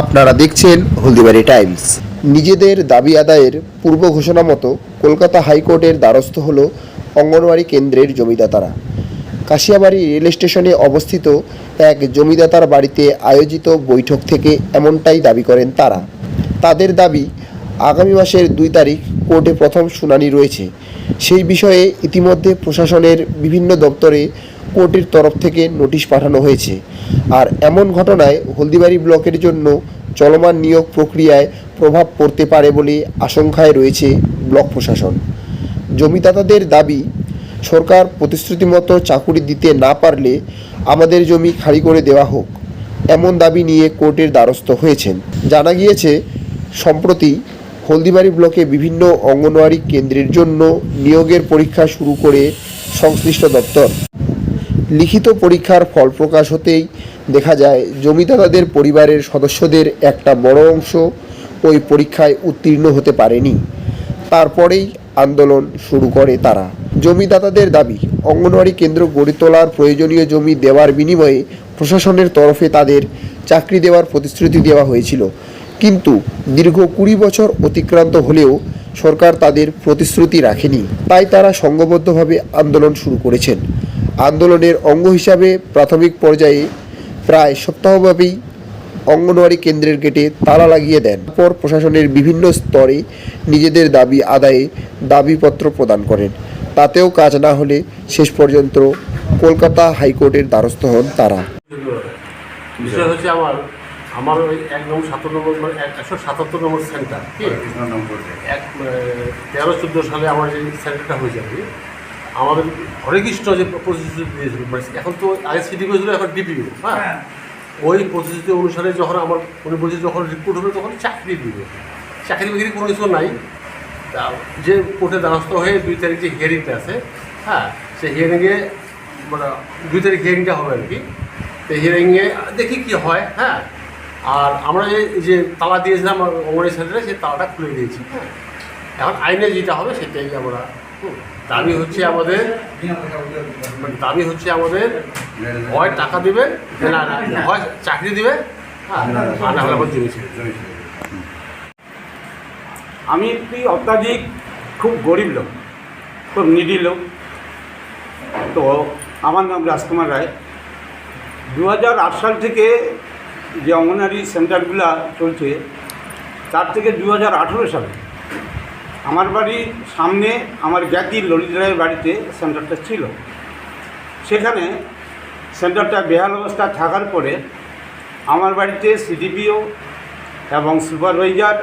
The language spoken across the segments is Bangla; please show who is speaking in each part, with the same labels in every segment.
Speaker 1: আপনারা দেখছেন হলদিবাড়ি টাইমস। নিজেদের দাবি আদায়ের পূর্ব ঘোষণা মতো কলকাতা হাইকোর্টের দ্বারস্থ হল অঙ্গনওয়াড়ি কেন্দ্রের জমিদাতারা। কাশিয়াবাড়ি রেল স্টেশনে অবস্থিত এক জমিদাতার বাড়িতে আয়োজিত বৈঠক থেকে এমনটাই দাবি করেন তারা। তাদের দাবি, আগামী মাসের দুই তারিখ কোর্টে প্রথম শুনানি রয়েছে। সেই বিষয়ে ইতিমধ্যে প্রশাসনের বিভিন্ন দপ্তরে কোর্টের তরফ থেকে নোটিশ পাঠানো হয়েছে। আর এমন ঘটনায় হলদিবাড়ি ব্লকের জন্য চলমান নিয়োগ প্রক্রিয়ায় প্রভাব পড়তে পারে বলে আশঙ্কায় রয়েছে ব্লক প্রশাসন। জমিদাতাদের দাবি, সরকার প্রতিশ্রুতি মতো চাকুরি দিতে না পারলে আমাদের জমি খালি করে দেওয়া হোক, এমন দাবি নিয়ে কোর্টের দ্বারস্থ হয়েছেন। জানা গিয়েছে, সম্প্রতি হলদিবাড়ি ব্লকে বিভিন্ন অঙ্গনওয়াড়ি কেন্দ্রের জন্য নিয়োগের পরীক্ষা শুরু করে সংশ্লিষ্ট দপ্তর। লিখিত পরীক্ষার ফল প্রকাশ হতেই দেখা যায় জমিদাতাদের পরিবারের সদস্যদের একটা বড় অংশ ওই পরীক্ষায় উত্তীর্ণ হতে পারেনি। তারপরেই আন্দোলন শুরু করে তারা। জমিদাতাদের দাবি, অঙ্গনওয়াড়ি কেন্দ্র গড়ে তোলার প্রয়োজনীয় জমি দেওয়ার বিনিময়ে প্রশাসনের তরফে তাদের চাকরি দেওয়ার প্রতিশ্রুতি দেওয়া হয়েছিল। কিন্তু দীর্ঘ কুড়ি বছর অতিক্রান্ত হলেও সরকার তাদের প্রতিশ্রুতি রাখেনি। তাই তারা সংঘবদ্ধভাবে আন্দোলন শুরু করেছেন। আন্দোলনের অঙ্গ হিসাবে প্রাথমিক পর্যায়ে প্রায় সপ্তাহব্যাপী অঙ্গনওয়াড়ি কেন্দ্রের গেটে তালা লাগিয়ে দেন। পর প্রশাসনের বিভিন্ন স্তরে নিজেদের দাবি আদায়ে দাবিপত্র প্রদান করেন। তাতেও কাজ না হলে শেষ পর্যন্ত কলকাতা হাইকোর্টের দ্বারস্থ হন তারা।
Speaker 2: বিষয় হচ্ছে আমার আমার ওই এক নম্বর সাতান্ন নম্বর মানে একশো সাতাত্তর নম্বর সেন্টার কি এক তেরো চোদ্দ সালে আমার যে সেন্টারটা হয়ে যাবে আমাদের হরেকৃষ্ণ যে প্রতিশ্রুতি দিয়েছিল মানে এখন তো আগে সিটি করেছিল এখন ডিপিও হ্যাঁ? ওই প্রতিশ্রুতি অনুসারে যখন আমার উনি বলছে যখন রিক্রুট হবে তখন চাকরি দিবে। চাকরি বাকরি কোনো কিছু নাই। তা যে কোর্টে দ্বারস্থ হয়ে দুই তারিখ যে হিয়ারিংটা আছে হ্যাঁ সেই হিয়ারিংয়ে মানে দুই তারিখ হিয়ারিংটা হবে আর কি। তো হিয়ারিংয়ে দেখি কি হয় হ্যাঁ। আর আমরা যে যে তালা দিয়েছিলাম অঙ্গনওয়াড়ি সেন্টারে সেই তালাটা খুলে দিয়েছি হ্যাঁ। এখন আইনে যেটা হবে সেটাই আমরা হুম, দাবি হচ্ছে আমাদের মানে দাবি হচ্ছে আমাদের হয় টাকা দিবে, না হয় চাকরি দিবে হ্যাঁ
Speaker 3: আমি একটি অত্যাধিক খুব গরিব লোক, খুব নিডি লোক। তো আমার নাম রাজকুমার রায়। দু হাজার আট সাল থেকে যে অঙ্গনারী সেন্টারগুলো চলছে, তার থেকে দু হাজার আঠেরো সালে আমার বাড়ির সামনে আমার জ্ঞাতি ললিত রায়ের বাড়িতে সেন্টারটা ছিল। সেখানে সেন্টারটা বেহাল অবস্থা থাকার পরে আমার বাড়িতে সিডিপিও এবং সুপারভাইজার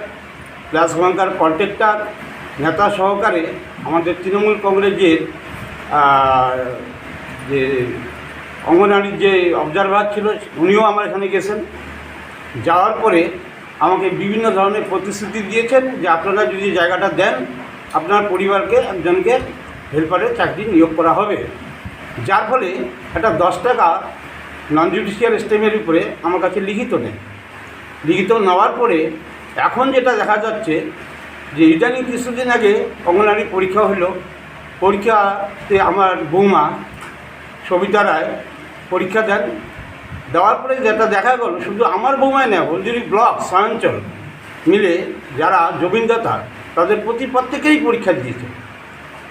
Speaker 3: প্লাস ওয়ানকার কন্ট্রাক্টর নেতা সহকারে আমাদের তৃণমূল কংগ্রেসের যে অঙ্গনারীর যে অবজারভার ছিল, উনিও আমার এখানে গেছেন। যাওয়ার পরে আমাকে বিভিন্ন ধরনের প্রতিশ্রুতি দিয়েছেন যে আপনারা যদি জায়গাটা দেন, আপনার পরিবারকে একজনকে হেল্পারের চাকরি নিয়োগ করা হবে। যার ফলে একটা দশ টাকা নন জুডিশিয়াল স্টেমের উপরে আমার কাছে লিখিত নেই। লিখিত নেওয়ার পরে এখন যেটা দেখা যাচ্ছে যে ইদানিং কিছুদিন আগে অঙ্গনারী পরীক্ষা হলো। পরীক্ষাতে আমার বৌমা সবিতা রায় পরীক্ষা দেন। দেওয়ার পরে যেটা দেখা গেল, শুধু আমার বৌমায় নেয় হলদিরি ব্লক সায়াঞ্চল মিলে যারা জমিনদাতা, তাদের প্রতি প্রত্যেকেই পরীক্ষা দিয়েছে।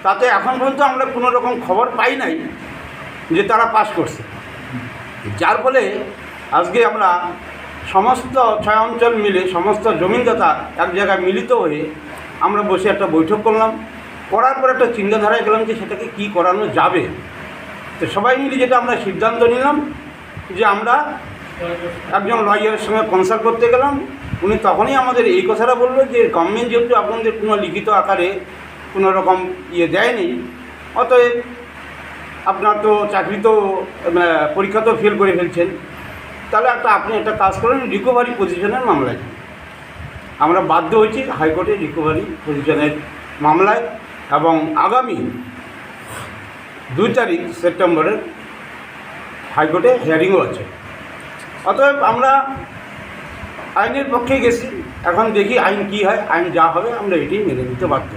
Speaker 3: তাতে এখন পর্যন্ত আমরা কোনো রকম খবর পাই নাই যে তারা পাশ করছে। যার ফলে আজকে আমরা সমস্ত ছয় অঞ্চল মিলে, সমস্ত জমিনদাতা এক জায়গায় মিলিত হয়ে আমরা বসে একটা বৈঠক করলাম। করার পর একটা চিন্তাধারায় গেলাম যে সেটাকে কী করানো যাবে। তো সবাই মিলে যেটা আমরা সিদ্ধান্ত নিলাম যে আমরা একজন লয়ারের সঙ্গে কনসাল্ট করতে গেলাম। উনি তখনই আমাদের এই কথাটা বলল যে গভর্নমেন্ট যেহেতু আপনাদের কোনো লিখিত আকারে কোনো রকম ইয়ে দেয়নি, অতএব আপনার তো চাকরি তো পরীক্ষা তো ফেল করে ফেলছেন। তাহলে একটা আপনি একটা কাজ করেন রিকভারি পজিশনের মামলায়। আমরা বাধ্য হয়েছি হাইকোর্টে রিকোভারি পজিশনের মামলায় এবং আগামী দুই তারিখ সেপ্টেম্বরের হাইকোর্টে হিয়ারিংও আছে। অতএব আমরা আইনের পক্ষে গেছি। এখন দেখি আইন কি হয়, আইন যা হবে, আমরা এটি মেনে নিতে বাধ্য।